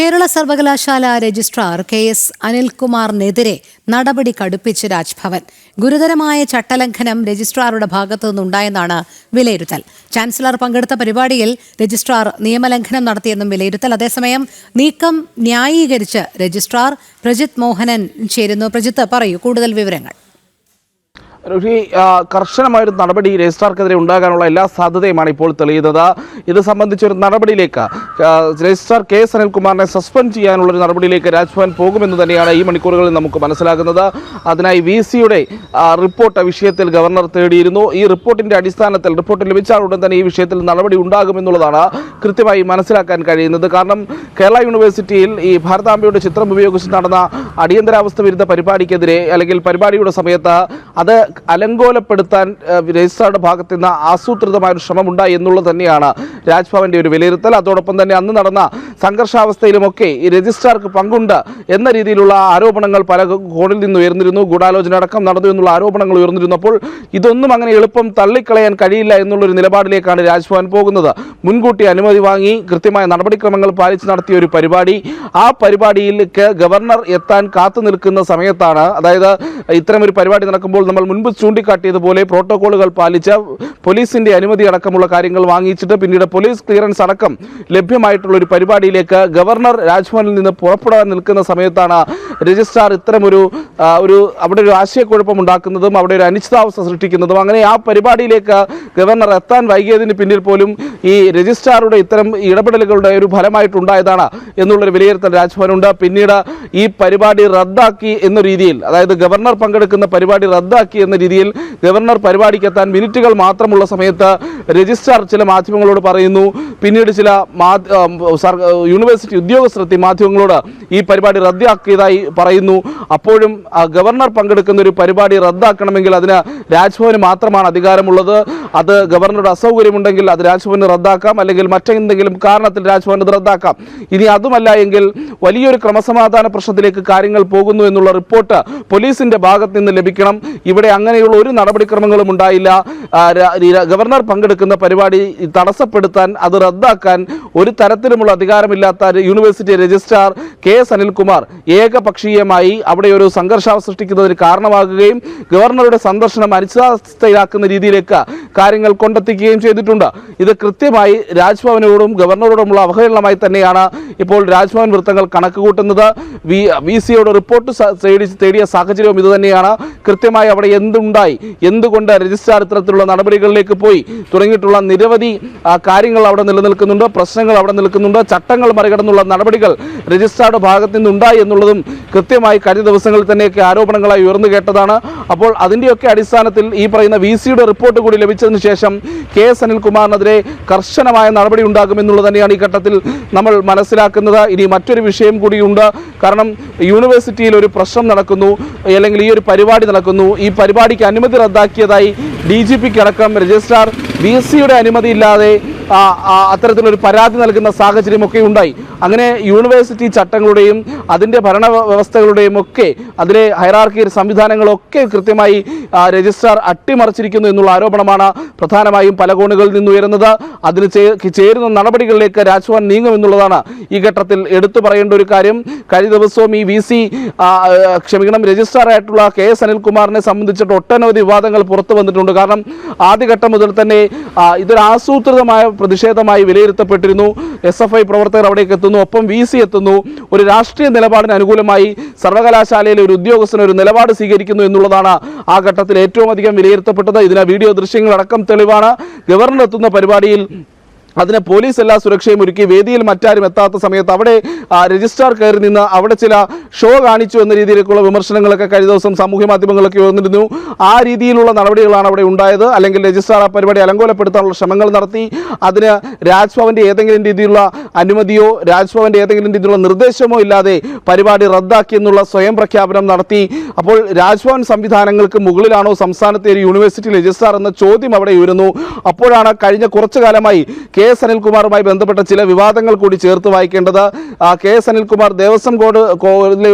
കേരള സർവകലാശാല registrar K S അനിൽകുമാറിനെതിരെ നടപടി കടുപ്പിച്ച് രാജ്ഭവൻ. ഗുരുതരമായ ചട്ടലംഘനം രജിസ്ട്രാറുടെ ഭാഗത്തു നിന്നുണ്ടായെന്നാണ് വിലയിരുത്തൽ. ചാൻസലർ പങ്കെടുത്ത പരിപാടിയിൽ രജിസ്ട്രാർ നിയമലംഘനം നടത്തിയെന്നും വിലയിരുത്തൽ. അതേസമയം നീക്കം ന്യായീകരിച്ച് രജിസ്ട്രാർ പ്രജിത് മോഹനൻ ചേരുന്നു. പ്രജിത്ത് പറയൂ കൂടുതൽ വിവരങ്ങൾ. ആ, കർശനമായൊരു നടപടി രജിസ്ട്രാർക്കെതിരെ ഉണ്ടാകാനുള്ള എല്ലാ സാധ്യതയുമാണ് ഇപ്പോൾ തെളിയുന്നത്. ഇത് സംബന്ധിച്ചൊരു നടപടിയിലേക്ക് രജിസ്ട്രാർ കെ എസ് അനിൽകുമാറിനെ സസ്പെൻഡ് ചെയ്യാനുള്ള ഒരു നടപടിയിലേക്ക് രാജ്ഭവൻ പോകുമെന്ന് തന്നെയാണ് ഈ മണിക്കൂറുകളിൽ നമുക്ക് മനസ്സിലാകുന്നത്. അതിനായി വി സിയുടെ റിപ്പോർട്ട് വിഷയത്തിൽ ഗവർണർ തേടിയിരുന്നു. ഈ റിപ്പോർട്ടിന്റെ അടിസ്ഥാനത്തിൽ റിപ്പോർട്ട് ലഭിച്ചാൽ ഉടൻ തന്നെ ഈ വിഷയത്തിൽ നടപടി ഉണ്ടാകുമെന്നുള്ളതാണ് കൃത്യമായി മനസ്സിലാക്കാൻ കഴിയുന്നത്. കാരണം കേരള യൂണിവേഴ്സിറ്റിയിൽ ഈ ഭാരതാംബയുടെ ചിത്രം ഉപയോഗിച്ച് നടന്ന അടിയന്തരാവസ്ഥ വിരുദ്ധ പരിപാടിക്കെതിരെ അല്ലെങ്കിൽ പരിപാടിയുടെ സമയത്ത് അത് അലങ്കോലപ്പെടുത്താൻ രജിസ്ട്രാറുടെ ഭാഗത്ത് നിന്ന് ആസൂത്രിതമായ ഒരു ശ്രമമുണ്ടായി എന്നുള്ളത് തന്നെയാണ് രാജ്ഭവന്റെ ഒരു വിലയിരുത്തൽ. അതോടൊപ്പം തന്നെ അന്ന് നടന്ന സംഘർഷാവസ്ഥയിലുമൊക്കെ ഈ രജിസ്ട്രാർക്ക് പങ്കുണ്ട് എന്ന രീതിയിലുള്ള ആരോപണങ്ങൾ പല കോണിൽ നിന്ന് ഉയർന്നിരുന്നു. ഗൂഢാലോചന അടക്കം നടന്നു എന്നുള്ള ആരോപണങ്ങൾ ഉയർന്നിരുന്നു അപ്പോൾ ഇതൊന്നും അങ്ങനെ എളുപ്പം തള്ളിക്കളയാൻ കഴിയില്ല എന്നുള്ളൊരു നിലപാടിലേക്കാണ് രാജ്ഭവൻ പോകുന്നത്. മുൻകൂട്ടി അനുമതി വാങ്ങി കൃത്യമായ നടപടിക്രമങ്ങൾ പാലിച്ച് നടത്തിയ ഒരു പരിപാടി. ആ പരിപാടിയിലേക്ക് ഗവർണർ എത്താൻ കാത്തു നിൽക്കുന്ന സമയത്താണ് അതായത് ഇത്തരം ഒരു പരിപാടി നടക്കുമ്പോൾ നമ്മൾ മുൻപ് ചൂണ്ടിക്കാട്ടിയതുപോലെ പ്രോട്ടോകോളുകൾ പാലിച്ച പോലീസിന്റെ അനുമതി അടക്കമുള്ള കാര്യങ്ങൾ വാങ്ങിച്ചിട്ട് പിന്നീട് പോലീസ് ക്ലിയറൻസ് അടക്കം ലഭ്യമായിട്ടുള്ള ഒരു പരിപാടിയിലേക്ക് ഗവർണർ രാജ്ഭവനിൽ നിന്ന് പുറപ്പെടാൻ നിൽക്കുന്ന സമയത്താണ് രജിസ്ട്രാർ ഇത്തരമൊരു ഒരു അവിടെ ഒരു ആശയക്കുഴപ്പം ഉണ്ടാക്കുന്നതും അവിടെ ഒരു അനിശ്ചിതാവസ്ഥ സൃഷ്ടിക്കുന്നതും. അങ്ങനെ ആ പരിപാടിയിലേക്ക് ഗവർണർ എത്താൻ വൈകിയതിന് പിന്നിൽ പോലും ഈ രജിസ്ട്രാറുടെ ഇത്തരം ഇടപെടലുകളുടെ ഒരു ഫലമായിട്ടുണ്ടായതാണ് എന്നുള്ളൊരു വിലയിരുത്തൽ രാജ്ഭവനുണ്ട്. പിന്നീട് ഈ പരിപാടി റദ്ദാക്കി എന്ന രീതിയിൽ അതായത് ഗവർണർ പങ്കെടുക്കുന്ന പരിപാടി റദ്ദാക്കി എന്ന രീതിയിൽ ഗവർണർ പരിപാടിക്കെത്താൻ മിനിറ്റുകൾ മാത്രമുള്ള സമയത്ത് രജിസ്ട്രാർ ചില മാധ്യമങ്ങളോട് പറയുന്നു. പിന്നീട് ചില യൂണിവേഴ്സിറ്റി ഉദ്യോഗസ്ഥരെത്തി മാധ്യമങ്ങളോട് ഈ പരിപാടി റദ്ദാക്കിയതായി പറയുന്നു. അപ്പോഴും ഗവർണർ പങ്കെടുക്കുന്ന ഒരു പരിപാടി റദ്ദാക്കണമെങ്കിൽ അതിന് രാജ്ഭവന് മാത്രമാണ് അധികാരമുള്ളത്. അത് ഗവർണറുടെ അസൗകര്യമുണ്ടെങ്കിൽ അത് രാജ്ഭവന് റദ്ദാക്കാം. അല്ലെങ്കിൽ മറ്റെന്തെങ്കിലും കാരണത്തിൽ രാജ്ഭവൻ റദ്ദാക്കാം. ഇനി അതുമല്ല എങ്കിൽ വലിയൊരു ക്രമസമാധാന പ്രശ്നത്തിലേക്ക് കാര്യങ്ങൾ പോകുന്നു എന്നുള്ള റിപ്പോർട്ട് പോലീസിന്റെ ഭാഗത്ത് നിന്ന് ലഭിക്കണം. ഇവിടെ അങ്ങനെയുള്ള ഒരു നടപടിക്രമങ്ങളും ഉണ്ടായില്ല. ഗവർണർ പങ്കെടുക്കുന്ന പരിപാടി തടസ്സപ്പെടുത്താൻ അത് റദ്ദാക്കാൻ ഒരു തരത്തിലുമുള്ള അധികാരമില്ലാത്ത university registrar K S Anilkumar ഏകപക്ഷീയമായി അവിടെ ഒരു സംഘർഷാവസ്ഥ സൃഷ്ടിക്കുന്നതിന് കാരണമാകുകയും ഗവർണറുടെ സന്ദർശനം അനിശ്ചിതാവസ്ഥയിലാക്കുന്ന രീതിയിലേക്ക് കാര്യങ്ങൾ കൊണ്ടെത്തിക്കുകയും ചെയ്തിട്ടുണ്ട്. ഇത് കൃത്യമായി രാജ്ഭവനോടും ഗവർണറോടുമുള്ള അവഹേളനമായി തന്നെയാണ് ഇപ്പോൾ രാജ്ഭവൻ വൃത്തങ്ങൾ കണക്ക് കൂട്ടുന്നത്. വി വി സിയോട് റിപ്പോർട്ട് തേടിയ സാഹചര്യവും ഇതുതന്നെയാണ്. കൃത്യമായി അവിടെ എന്തുണ്ടായി? എന്തുകൊണ്ട് രജിസ്ട്രാർ ഇത്തരത്തിലുള്ള നടപടികളിലേക്ക് പോയി? തുടങ്ങിയിട്ടുള്ള നിരവധി കാര്യങ്ങൾ അവിടെ നിലനിൽക്കുന്നുണ്ട് പ്രശ്നങ്ങൾ അവിടെ നിൽക്കുന്നുണ്ട് ചട്ടങ്ങൾ മറികടന്നുള്ള നടപടികൾ രജിസ്ട്രാറുടെ ഭാഗത്ത് നിന്നുണ്ടായി എന്നുള്ളതും കൃത്യമായി കഴിഞ്ഞ ദിവസങ്ങളിൽ തന്നെയൊക്കെ ആരോപണങ്ങളായി ഉയർന്നു കേട്ടതാണ്. അപ്പോൾ അതിന്റെയൊക്കെ അടിസ്ഥാനത്തിൽ ഈ പറയുന്ന വി സിയുടെ റിപ്പോർട്ട് കൂടി ലഭിച്ചതിന് ശേഷം കെ എസ് അനിൽകുമാറിനെതിരെ കർശനമായ നടപടി ഉണ്ടാകുമെന്നുള്ളത് തന്നെയാണ് ഈ ഘട്ടത്തിൽ നമ്മൾ മനസ്സിലാക്കുന്നത്. ഇനി മറ്റൊരു വിഷയം കൂടിയുണ്ട്. കാരണം യൂണിവേഴ്സിറ്റിയിൽ ഒരു പ്രശ്നം നടക്കുന്നു അല്ലെങ്കിൽ ഈ ഒരു പരിപാടി നടക്കുന്നു ഈ പരിപാടിക്ക് അനുമതി റദ്ദാക്കിയതായി ഡി ജി പിക്ക് അടക്കം രജിസ്ട്രാർ ബി എസ് സിയുടെ അനുമതിയില്ലാതെ അത്തരത്തിലൊരു പരാതി നൽകുന്ന സാഹചര്യമൊക്കെ ഉണ്ടായി. അങ്ങനെ യൂണിവേഴ്സിറ്റി ചട്ടങ്ങളുടെയും അതിന്റെ ഭരണ വ്യവസ്ഥകളുടെയും ഒക്കെ അതിലെ ഹൈറാർക്കി സംവിധാനങ്ങളൊക്കെ കൃത്യമായി രജിസ്ട്രാർ അട്ടിമറിച്ചിരിക്കുന്നു എന്നുള്ള ആരോപണമാണ് പ്രധാനമായും പല കോണുകളിൽ നിന്ന് ഉയരുന്നത് അതിന് ചേരുന്ന നടപടികളിലേക്ക് രാജ്ഭവൻ നീങ്ങുമെന്നുള്ളതാണ് ഈ ഘട്ടത്തിൽ എടുത്തു പറയേണ്ട ഒരു കാര്യം. കഴിഞ്ഞ ദിവസവും ഈ വി സി ക്ഷമിക്കണം രജിസ്ട്രാറായിട്ടുള്ള കെ എസ് അനിൽകുമാറിനെ സംബന്ധിച്ചിട്ട് ഒട്ടനവധി വിവാദങ്ങൾ പുറത്തു വന്നിട്ടുണ്ട്. കാരണം ആദ്യഘട്ടം മുതൽ തന്നെ ഇതൊരു ആസൂത്രിതമായ പ്രതിഷേധമായി വിലയിരുത്തപ്പെട്ടിരുന്നു. എസ് എഫ് ഐ പ്രവർത്തകർ അവിടേക്ക് എത്തുന്നു. ഒപ്പം വി സി എത്തുന്നു. ഒരു രാഷ്ട്രീയ നിലപാടിന് അനുകൂലമായി സർവകലാശാലയിലെ ഒരു ഉദ്യോഗസ്ഥൻ ഒരു നിലപാട് സ്വീകരിക്കുന്നു എന്നുള്ളതാണ് ആ ഘട്ടത്തിൽ ഏറ്റവും അധികം വിലയിരുത്തപ്പെട്ടത്. ഇതിന് വീഡിയോ ദൃശ്യങ്ങളടക്കം തെളിവാണ്. ഗവർണർ എത്തുന്ന പരിപാടിയിൽ അതിന് പോലീസ് എല്ലാ സുരക്ഷയും ഒരുക്കി വേദിയിൽ മറ്റാരും എത്താത്ത സമയത്ത് അവിടെ രജിസ്ട്രാർ കയറി നിന്ന് അവിടെ ചില ഷോ കാണിച്ചു എന്ന രീതിയിലേക്കുള്ള വിമർശനങ്ങളൊക്കെ കഴിഞ്ഞ ദിവസം സാമൂഹ്യ മാധ്യമങ്ങളൊക്കെ ഉയർന്നിരുന്നു. ആ രീതിയിലുള്ള നടപടികളാണ് അവിടെ ഉണ്ടായത്. അല്ലെങ്കിൽ രജിസ്ട്രാർ ആ പരിപാടി അലങ്കോലപ്പെടുത്താനുള്ള ശ്രമങ്ങൾ നടത്തി. അതിന് രാജ്ഭവന്റെ ഏതെങ്കിലും രീതിയിലുള്ള അനുമതിയോ രാജ്ഭവന്റെ ഏതെങ്കിലും രീതിയിലുള്ള നിർദ്ദേശമോ ഇല്ലാതെ പരിപാടി റദ്ദാക്കി എന്നുള്ള സ്വയം പ്രഖ്യാപനം നടത്തി. അപ്പോൾ രാജ്ഭവൻ സംവിധാനങ്ങൾക്ക് മുകളിലാണോ സംസ്ഥാനത്തെ ഒരു യൂണിവേഴ്സിറ്റി രജിസ്ട്രാർ എന്ന ചോദ്യം അവിടെ ഉയരുന്നു. അപ്പോഴാണ് കഴിഞ്ഞ കുറച്ചു കാലമായി കെ എസ് അനിൽകുമാറുമായി ബന്ധപ്പെട്ട ചില വിവാദങ്ങൾ കൂടി ചേർത്ത് വായിക്കേണ്ടത് K S Anilkumar Devaswom board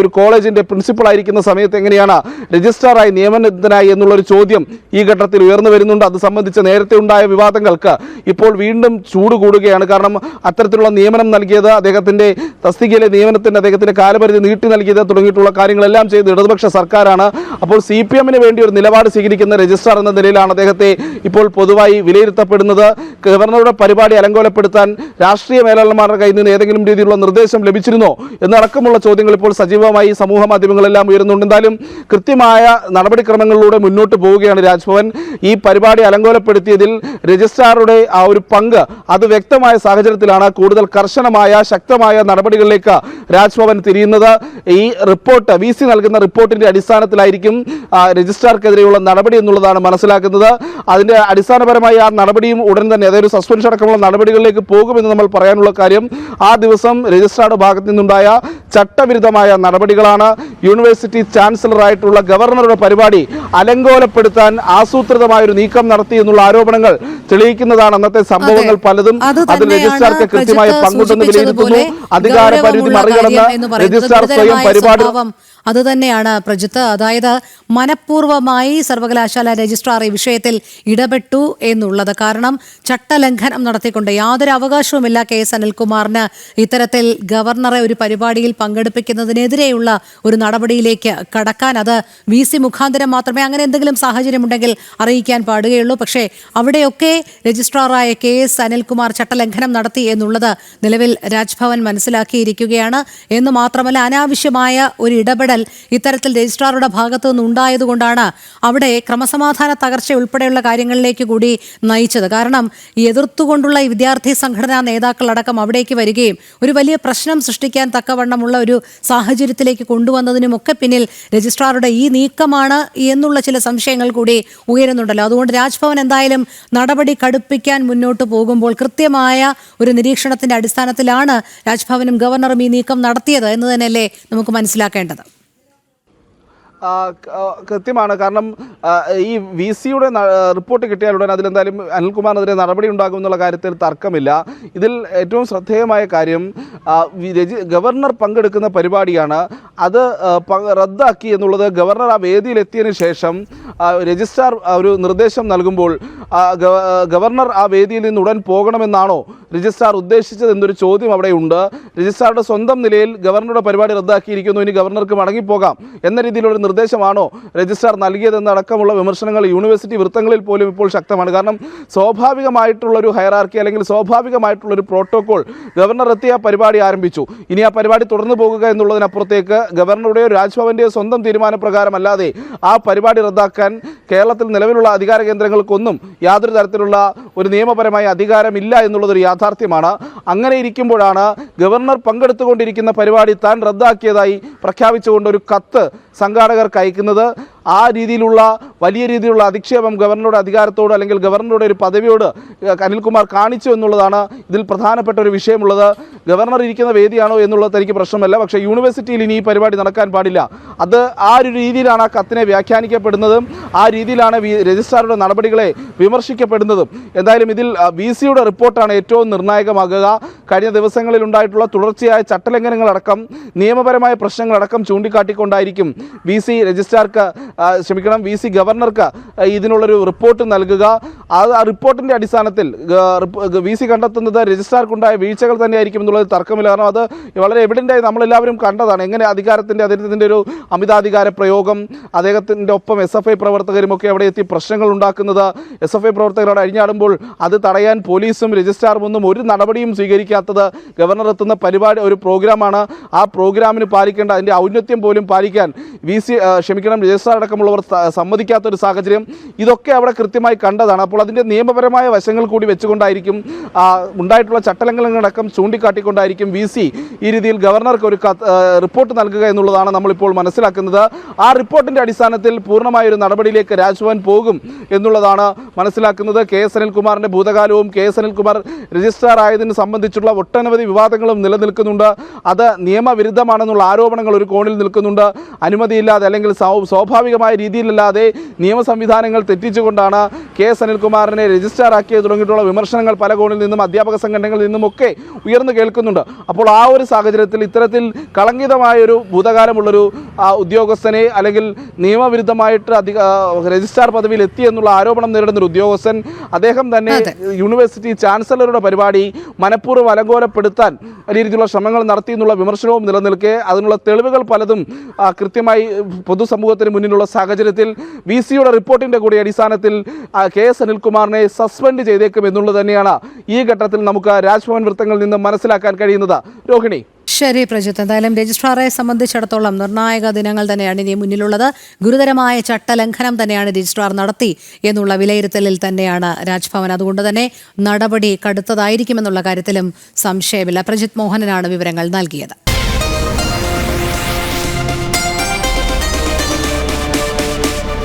ഒരു കോളേജിന്റെ പ്രിൻസിപ്പൾ ആയിരിക്കുന്ന സമയത്ത് എങ്ങനെയാണ് രജിസ്ട്രാറായി നിയമനത്തിനായി എന്നുള്ളൊരു ചോദ്യം ഈ ഘട്ടത്തിൽ ഉയർന്നു വരുന്നുണ്ട്. അത് സംബന്ധിച്ച് നേരത്തെ ഉണ്ടായ വിവാദങ്ങൾക്ക് ഇപ്പോൾ വീണ്ടും ചൂട് കൂടുകയാണ്. കാരണം അത്തരത്തിലുള്ള നിയമനം നൽകിയത് അദ്ദേഹത്തിന്റെ തസ്തികയിലെ നിയമനത്തിന് അദ്ദേഹത്തിന്റെ കാലപരിധി നീട്ടി നൽകിയത് തുടങ്ങിയിട്ടുള്ള കാര്യങ്ങളെല്ലാം ചെയ്ത് ഇടതുപക്ഷ സർക്കാരാണ്. അപ്പോൾ സി പി എമ്മിന് വേണ്ടി ഒരു നിലപാട് സ്വീകരിക്കുന്ന രജിസ്ട്രാർ എന്ന നിലയിലാണ് അദ്ദേഹത്തെ ഇപ്പോൾ പൊതുവായി വിലയിരുത്തപ്പെടുന്നത്. ഗവർണറുടെ പരിപാടി അലങ്കോലപ്പെടുത്താൻ രാഷ്ട്രീയ മേലാളന്മാരുടെ കയ്യിൽ നിന്ന് ഏതെങ്കിലും രീതിയിലുള്ള നിർദ്ദേശം ലഭിച്ചിരുന്നോ? എന്നടക്കമുള്ള ചോദ്യങ്ങൾ ഇപ്പോൾ സജീവമായി സമൂഹ മാധ്യമങ്ങളെല്ലാം ഉയരുന്നുണ്ട്. എന്തായാലും കൃത്യമായ നടപടിക്രമങ്ങളിലൂടെ മുന്നോട്ട് പോവുകയാണ് രാജ്ഭവൻ. ഈ പരിപാടി അലങ്കോലപ്പെടുത്തിയതിൽ രജിസ്ട്രാറുടെ ആ ഒരു പങ്ക് അത് വ്യക്തമായ സാഹചര്യത്തിലാണ് കൂടുതൽ കർശനമായ ശക്തമായ നടപടികളിലേക്ക് രാജ്ഭവൻ തിരിയുന്നത്. ഈ റിപ്പോർട്ട് വി സി നൽകുന്ന റിപ്പോർട്ടിന്റെ അടിസ്ഥാനത്തിലായിരിക്കും രജിസ്ട്രാർക്കെതിരെയുള്ള നടപടി എന്നുള്ളതാണ് മനസ്സിലാക്കുന്നത്. അതിന്റെ അടിസ്ഥാനപരമായി ആ നടപടിയും ഉടൻ തന്നെ അതായത് സസ്പെൻഷൻ അടക്കമുള്ള നടപടികളിലേക്ക് പോകുമെന്ന് നമ്മൾ പറയാനുള്ള കാര്യം ആ ദിവസം രജിസ്ട്രാർഡ് ഭാഗത്തു നിന്നുണ്ടായ ചട്ടവിരുദ്ധമായ നടപടികളാണ്. യൂണിവേഴ്സിറ്റി ചാൻസലറായിട്ടുള്ള ഗവർണറുടെ പരിപാടി അലങ്കോലപ്പെടുത്താൻ ആസൂത്രിതമായ ഒരു നീക്കം നടത്തി എന്നുള്ള ആരോപണങ്ങൾ തെളിയിക്കുന്നതാണ് അന്നത്തെ സംഭവങ്ങൾ പലതും. അത് അതിൽ രജിസ്ട്രാർക്ക് കൃത്യമായ പങ്കുണ്ടെന്ന് വിലയിരുത്തുന്നു. അധികാര പരിധി മറികടന്ന് രജിസ്ട്രാർ സ്വയം പരിപാടി സ്വഭാവം അത് തന്നെയാണ് പ്രജിത്ത്. അതായത് മനഃപൂർവമായി സർവകലാശാല രജിസ്ട്രാർ ഈ വിഷയത്തിൽ ഇടപെട്ടു എന്നുള്ളത്. കാരണം ചട്ടലംഘനം നടത്തിക്കൊണ്ട് യാതൊരു അവകാശവുമില്ല കെ എസ് അനിൽകുമാറിന് ഇത്തരത്തിൽ ഗവർണറെ ഒരു പരിപാടിയിൽ പങ്കെടുപ്പിക്കുന്നതിനെതിരെയുള്ള ഒരു നടപടിയിലേക്ക് കടക്കാൻ അത് വി സി മുഖാന്തരം മാത്രമേ അങ്ങനെ എന്തെങ്കിലും സാഹചര്യമുണ്ടെങ്കിൽ അറിയിക്കാൻ പാടുകയുള്ളൂ. പക്ഷേ അവിടെയൊക്കെ രജിസ്ട്രാറായ കെ എസ് അനിൽകുമാർ ചട്ടലംഘനം നടത്തി എന്നുള്ളത് നിലവിൽ രാജ്ഭവൻ മനസ്സിലാക്കിയിരിക്കുകയാണ്. എന്ന് മാത്രമല്ല അനാവശ്യമായ ഒരു ഇടപെടൽ ഇത്തരത്തിൽ രജിസ്ട്രാറുടെ ഭാഗത്തു നിന്ന് ഉണ്ടായതുകൊണ്ടാണ് അവിടെ ക്രമസമാധാന തകർച്ച ഉൾപ്പെടെയുള്ള കാര്യങ്ങളിലേക്ക് കൂടി നയിച്ചത്. കാരണം എതിർത്തുകൊണ്ടുള്ള ഈ വിദ്യാർത്ഥി സംഘടനാ നേതാക്കളടക്കം അവിടേക്ക് വരികയും ഒരു വലിയ പ്രശ്നം സൃഷ്ടിക്കാൻ തക്കവണ്ണമുള്ള ഒരു സാഹചര്യത്തിലേക്ക് കൊണ്ടുവന്നതിനുമൊക്കെ പിന്നിൽ രജിസ്ട്രാറുടെ ഈ നീക്കമാണ് എന്നുള്ള ചില സംശയങ്ങൾ കൂടി ഉയരുന്നുണ്ടല്ലോ. അതുകൊണ്ട് രാജ്ഭവൻ എന്തായാലും നടപടി കടുപ്പിക്കാൻ മുന്നോട്ട് പോകുമ്പോൾ കൃത്യമായ ഒരു നിരീക്ഷണത്തിന്റെ അടിസ്ഥാനത്തിലാണ് രാജ്ഭവനും ഗവർണറും ഈ നീക്കം നടത്തിയത് എന്ന് തന്നെയല്ലേ നമുക്ക് മനസ്സിലാക്കേണ്ടത്. കൃത്യമാണ്. കാരണം ഈ വി സിയുടെ റിപ്പോർട്ട് കിട്ടിയാൽ ഉടൻ അതിലെന്തായാലും അനിൽകുമാറിനെതിരെ നടപടി ഉണ്ടാകും എന്നുള്ള കാര്യത്തിൽ തർക്കമില്ല. ഇതിൽ ഏറ്റവും ശ്രദ്ധേയമായ കാര്യം ഗവർണർ പങ്കെടുക്കുന്ന പരിപാടിയാണ്. അത് റദ്ദാക്കി എന്നുള്ളത് ഗവർണർ ആ വേദിയിലെത്തിയതിനു ശേഷം രജിസ്ട്രാർ ഒരു നിർദ്ദേശം നൽകുമ്പോൾ ഗവർണർ ആ വേദിയിൽ നിന്ന് ഉടൻ പോകണമെന്നാണോ രജിസ്ട്രാർ ഉദ്ദേശിച്ചത് എന്നൊരു ചോദ്യം അവിടെ ഉണ്ട് രജിസ്ട്രാറുടെ സ്വന്തം നിലയിൽ ഗവർണറുടെ പരിപാടി റദ്ദാക്കിയിരിക്കുന്നു. ഇനി ഗവർണർക്ക് മടങ്ങിപ്പോകാം എന്ന രീതിയിലുള്ള നിർദ്ദേശമാണോ രജിസ്ട്രാർ നൽകിയതെന്നടക്കമുള്ള വിമർശനങ്ങൾ യൂണിവേഴ്സിറ്റി വൃത്തങ്ങളിൽ പോലും ഇപ്പോൾ ശക്തമാണ്. കാരണം സ്വാഭാവികമായിട്ടുള്ളൊരു ഹയറാർക്കി അല്ലെങ്കിൽ സ്വാഭാവികമായിട്ടുള്ളൊരു പ്രോട്ടോകോൾ ഗവർണർ എത്തിയ പരിപാടി ആരംഭിച്ചു. ഇനി ആ പരിപാടി തുടർന്നു പോകുക എന്നുള്ളതിനപ്പുറത്തേക്ക് ഗവർണറുടെയോ രാജ്ഭവന്റെയോ സ്വന്തം തീരുമാനപ്രകാരമല്ലാതെ ആ പരിപാടി റദ്ദാക്കാൻ കേരളത്തിൽ നിലവിലുള്ള അധികാര കേന്ദ്രങ്ങൾക്കൊന്നും യാതൊരു തരത്തിലുള്ള ഒരു നിയമപരമായ അധികാരമില്ല എന്നുള്ളതൊരു യാഥാർത്ഥ്യമാണ്. അങ്ങനെ ഇരിക്കുമ്പോഴാണ് ഗവർണർ പങ്കെടുത്തുകൊണ്ടിരിക്കുന്ന പരിപാടി താൻ റദ്ദാക്കിയതായി പ്രഖ്യാപിച്ചുകൊണ്ട് ഒരു കത്ത് സംഘാടകർക്ക് അയക്കുന്നത് ആ രീതിയിലുള്ള വലിയ രീതിയിലുള്ള അധിക്ഷേപം ഗവർണറുടെ അധികാരത്തോട് അല്ലെങ്കിൽ ഗവർണറുടെ ഒരു പദവിയോട് അനിൽകുമാർ കാണിച്ചു എന്നുള്ളതാണ് ഇതിൽ പ്രധാനപ്പെട്ട ഒരു വിഷയമുള്ളത്. ഗവർണർ ഇരിക്കുന്ന വേദിയാണോ എന്നുള്ളത് എനിക്ക് പ്രശ്നമല്ല. പക്ഷേ യൂണിവേഴ്സിറ്റിയിൽ ഇനി ഈ പരിപാടി നടക്കാൻ പാടില്ല. അത് ആ ഒരു രീതിയിലാണ് ആ കത്തിനെ വ്യാഖ്യാനിക്കപ്പെടുന്നതും ആ രീതിയിലാണ് രജിസ്ട്രാറുടെ നടപടികളെ വിമർശിക്കപ്പെടുന്നതും. എന്തായാലും ഇതിൽ വി സിയുടെ റിപ്പോർട്ടാണ് ഏറ്റവും നിർണായകമാകുക. കഴിഞ്ഞ ദിവസങ്ങളിൽ ഉണ്ടായിട്ടുള്ള തുടർച്ചയായ ചട്ടലംഘനങ്ങളടക്കം നിയമപരമായ പ്രശ്നങ്ങളടക്കം ചൂണ്ടിക്കാട്ടിക്കൊണ്ടായിരിക്കും വി സി രജിസ്ട്രാർക്ക് ക്ഷമിക്കണം വി സി ഗവർണർക്ക് ഇതിനുള്ളൊരു റിപ്പോർട്ട് നൽകുക. ആ ആ റിപ്പോർട്ടിന്റെ അടിസ്ഥാനത്തിൽ വി സി കണ്ടെത്തുന്നത് രജിസ്ട്രാർക്കുണ്ടായ വീഴ്ചകൾ തന്നെയായിരിക്കും എന്നുള്ളത് തർക്കമില്ല. കാരണം അത് വളരെ എവിഡന്റായി നമ്മളെല്ലാവരും കണ്ടതാണ്. എങ്ങനെ അധികാരത്തിന്റെ അദ്ദേഹത്തിന്റെ ഒരു അമിതാധികാര പ്രയോഗം അദ്ദേഹത്തിന്റെ ഒപ്പം എസ് എഫ് ഐ പ്രവർത്തകരും ഒക്കെ അവിടെ എത്തി പ്രശ്നങ്ങൾ ഉണ്ടാക്കുന്നത്. എസ് എഫ് ഐ പ്രവർത്തകരോട് അഴിഞ്ഞാടുമ്പോൾ അത് തടയാൻ പോലീസും രജിസ്ട്രാറും ഒന്നും ഒരു നടപടിയും സ്വീകരിക്കാത്തത് ഗവർണർ എത്തുന്ന പരിപാടി ഒരു പ്രോഗ്രാമാണ്. ആ പ്രോഗ്രാമിന് പാലിക്കേണ്ട അതിന്റെ ഔന്നത്യം പോലും പാലിക്കാൻ വി സി ക്ഷമിക്കണം രജിസ്ട്രാർ അടക്കമുള്ളവർ സമ്മതിക്കാത്തൊരു സാഹചര്യം ഇതൊക്കെ അവിടെ കൃത്യമായി കണ്ടതാണ്. അപ്പോൾ അതിന്റെ നിയമപരമായ വശങ്ങൾ കൂടി വെച്ചുകൊണ്ടായിരിക്കും ഉണ്ടായിട്ടുള്ള ചട്ടലംഘനങ്ങളടക്കം ചൂണ്ടിക്കാട്ടിക്കൊണ്ടായിരിക്കും വി സി ഈ രീതിയിൽ ഗവർണർക്ക് ഒരു റിപ്പോർട്ട് നൽകുക എന്നുള്ളതാണ് നമ്മളിപ്പോൾ മനസ്സിലാക്കുന്നത്. ആ റിപ്പോർട്ടിന്റെ അടിസ്ഥാനത്തിൽ പൂർണമായ ഒരു നടപടിയിലേക്ക് രാജ്ഭവൻ പോകും എന്നുള്ളതാണ് മനസ്സിലാക്കുന്നത്. കെ എസ് അനിൽകുമാറിന്റെ ഭൂതകാലവും കെ എസ് അനിൽകുമാർ രജിസ്ട്രാർ ആയതിനെ സംബന്ധിച്ചുള്ള ഒട്ടനവധി വിവാദങ്ങളും നിലനിൽക്കുന്നുണ്ട്. അത് നിയമവിരുദ്ധമാണെന്നുള്ള ആരോപണങ്ങൾ ഒരു കോണിൽ നിൽക്കുന്നുണ്ട്. അനുമതിയില്ലാതെ അല്ലെങ്കിൽ സ്വാഭാവികമായ രീതിയിലല്ലാതെ നിയമ സംവിധാനങ്ങൾ തെറ്റിച്ചുകൊണ്ടാണ് കെ എസ് അനിൽകുമാറിനെ രജിസ്റ്റർ ആക്കിയത് തുടങ്ങിയിട്ടുള്ള വിമർശനങ്ങൾ പല കോണിൽ നിന്നും അധ്യാപക സംഘടനകളിൽ നിന്നുമൊക്കെ ഉയർന്നു കേൾക്കുന്നുണ്ട്. അപ്പോൾ ആ ഒരു സാഹചര്യത്തിൽ ഇത്തരത്തിൽ കളങ്കിതമായൊരു ഭൂതകാലമുള്ളൊരു ഉദ്യോഗസ്ഥനെ അല്ലെങ്കിൽ നിയമവിരുദ്ധമായിട്ട് അധിക രജിസ്ട്രാർ പദവിയിൽ എത്തി എന്നുള്ള ആരോപണം നേരിടുന്ന ഒരു ഉദ്യോഗസ്ഥൻ അദ്ദേഹം തന്നെ യൂണിവേഴ്സിറ്റി ചാൻസലറുടെ പരിപാടി മനഃപൂർവം അലങ്കോലപ്പെടുത്താൻ വലിയ രീതിയിലുള്ള ശ്രമങ്ങൾ നടത്തി എന്നുള്ള വിമർശനവും നിലനിൽക്കെ. അതിനുള്ള തെളിവുകൾ പലതും കൃത്യമായി പൊതുസമൂഹത്തിന് മുന്നിലുള്ള സാഹചര്യത്തിൽ വി സിയുടെ റിപ്പോർട്ടിന്റെ കൂടി അടിസ്ഥാനത്തിൽ കെ എസ് അനിൽകുമാറിനെ സസ്പെൻഡ് ചെയ്തേക്കും എന്നുള്ളത് തന്നെയാണ് ഈ ഘട്ടത്തിൽ നമുക്ക് രാജ്ഭവൻ വൃത്തങ്ങളിൽ നിന്ന് മനസ്സിലാക്കാൻ കഴിയുന്നത്. രോഹിണി. ശരി പ്രജിത്ത്. എന്തായാലും രജിസ്ട്രാറെ സംബന്ധിച്ചിടത്തോളം നിർണായക ദിനങ്ങൾ തന്നെയാണ് ഇനി മുന്നിലുള്ളത്. ഗുരുതരമായ ചട്ടലംഘനം തന്നെയാണ് രജിസ്ട്രാർ നടത്തി എന്നുള്ള വിലയിരുത്തലിൽ തന്നെയാണ് രാജ്ഭവൻ. അതുകൊണ്ട് തന്നെ നടപടി കടുത്തതായിരിക്കുമെന്നുള്ള കാര്യത്തിലും സംശയമില്ല. പ്രജിത് മോഹനനാണ് വിവരങ്ങൾ നൽകിയത്.